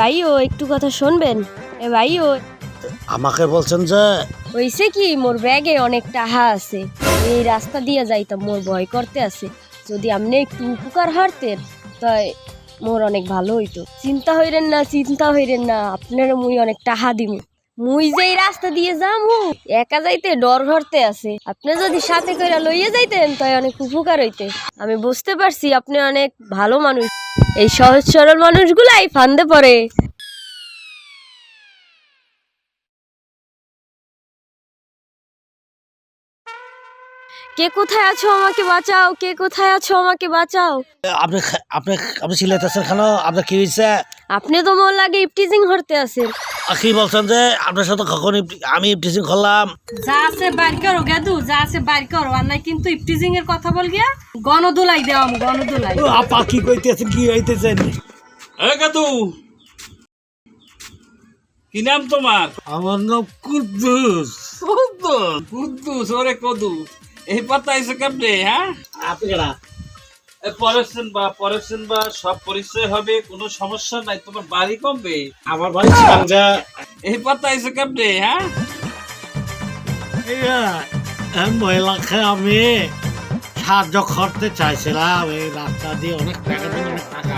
ভাই ও একটু কথা শুনবেন? এ ভাই ও আমাকে বলছেন যে হইছে কি মোর ব্যাগে অনেক টাহা আছে। এই রাস্তা দিয়ে যাইতাম মোর ভয় করতে আছে। যদি আপনি একটু উপকার হারতেন তাই মোর অনেক ভালো হইতো। চিন্তা হইরেন না চিন্তা হইরেন না আপনারও মুই অনেক টাহা দিমু। মুই যে রাস্তা দিয়ে যামু একা যাইতে ডর ঘরতে আছে। আপনি যদি সাথে করে লইয়ে যাইতেন তাই অনেক উপকার হইতে। আমি বুঝতে পারছি আপনি অনেক ভালো মানুষ। এই সহজ সরল মানুষগুলাই ফান্দে পড়ে। কে কোথায় আছো আমাকে বাঁচাও? কে কোথায় আছো আমাকে বাঁচাও? আপনি আপনি আপনি সিলেতেছেন কেন আপনার কি হয়েছে আপনি তো মোর লাগে ইপটিজিং হরতে আছেন। কি বলছেন যে আপনার সাথে কখন আমি টিচিং করলাম। যা আছে বাইর করো গেদু যা আছে বাইর করো। আর নাই কিন্তু ইপটিজিং এর কথা বল গিয়া গণদোলাই দেওয়াম গণদোলাই। ও, আপা কি কইতেছেন কি হইতেছেন? এ কাদু কি নাম তোমার? আমার নাম কুদ্দুস। কুদ্দুস কুদ্দুস ওরে কদু। এই পাতা এসে কেমনে হ্যাঁ? আপনি কেডা? পরেছেন বা পরেছেন বা সব পরিচয় হবে কোনো সমস্যা নাই তোমার বাড়ি কমবে আমার বাড়ি সাংজা এই পাতা এসে কেমনে হ্যাঁ? মহিলাকে আমি সাহায্য করতে চাইছিলাম এই রাস্তা দিয়ে অনেক টাকা অনেক টাকা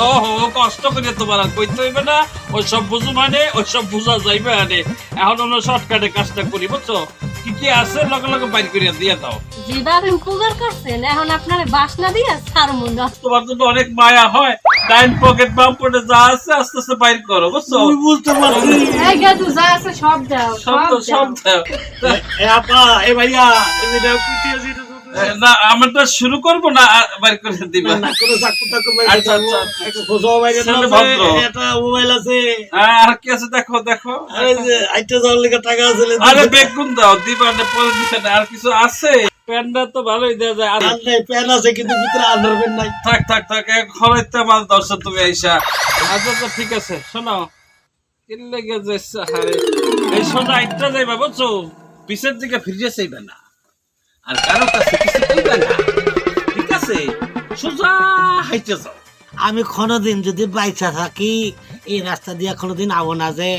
হো হো কষ্ট করে তোমার আর কইতে হইবে না। ওই সব বুঝু মানে ওই সব বুঝা যাইবে মানে এখন আমরা শর্টকাটে কাজটা করি বুঝছ? কি কি আছে লগে লগে বাইর করিয়া দিয়ে দাও। যেভাবে উপকার করছেন এখন আপনার বাসনা দিয়ে সারমুন তোমার তো অনেক মায়া হয়। ডাইন পকেট বাম পকেটে যা আছে আস্তে আস্তে বাইর করো বুঝছ? আমি বুঝতে পারছি। এই গেদু যা আছে সব দাও সব তো সব দাও। এ আপা এ ভাইয়া এই ভিডিও কুটিয়েছি এটা তো- এ, না আমরা শুরু করব না বাইর করে দিবা। না, কোনো চাকু টাকু বাইরে আচ্ছা, আচ্ছা, আচ্ছা। একটা খোঁজাও বাইরে না ভদ্র। যে মোবাইল আছে। হ্যাঁ, আর কি আছে দেখো দেখো। আরে যে আইতে যাওয়ার লেগে টাকা আছে আরে বেগুন দাও দিবা না পরে দিবে না আর কিছু আছে? প্যান্ডা তো ভালোই দেওয়া যায়। আর প্যান আছে কিন্তু ভিতরে আন্ডারপ্যান্ট নাই। থাক থাক থাক এক মাল দর্শক তুমি আইসা। আচ্ছা তো ঠিক আছে শোনো। কিনলে গেছে হারে এই সোজা একটা যাইবা বুঝছ? পিছের দিকে ফিরে যাইবে না। আর কারও কাছে কিছু কইবে না। ঠিক আছে? সোজা হাইতে যাও। আমি কোনোদিন যদি বাইচা থাকি এই রাস্তা দিয়ে কোনোদিন আবো না যে।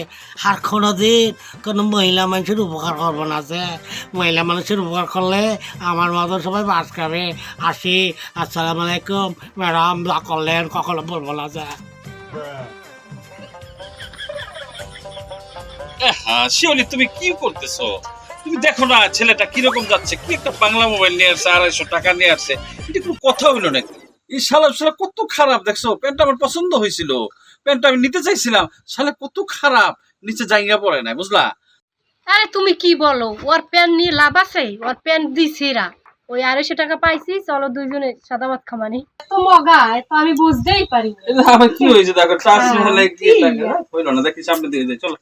আর কোনোদিন কোনো মহিলা মানুষের উপকার করব না যে। মহিলা মানুষের উপকার করলে আমার মতো সবাই বাস খাবে। আসি আসসালামু আলাইকুম। ম্যাডাম যা করলেন কখনো বলব না যে। হ্যাঁ শিওলি তুমি কি করতেছো? তুমি দেখো না ছেলেটা কীরকম যাচ্ছে কি একটা বাংলা মোবাইল নিয়ে আসছে আড়াইশো টাকা নিয়ে আসছে এটা কোনো কথা হইল নাকি? এই শালা শালা কত খারাপ দেখছ? প্যান্টটা আমার পছন্দ হয়েছিল। প্যান্টটা আমি নিতে চাইছিলাম শালা কত খারাপ নিচে জায়গা পড়ে না বুঝলা? আরে তুমি কি বলো ওর প্যান্ট নিয়ে লাভ আছে? ওর প্যান দিছিরা ওই আড়াইশো টাকা পাইছি চলো দুইজনে সাদা ভাত খামানি তো মগা তো আমি বুঝতেই পারি না। এটা কি হয়েছে দেখো হ্যাঁ, হলে কি? কি? টাকা হইল না দেখি সামনে দিয়ে যাই চলো।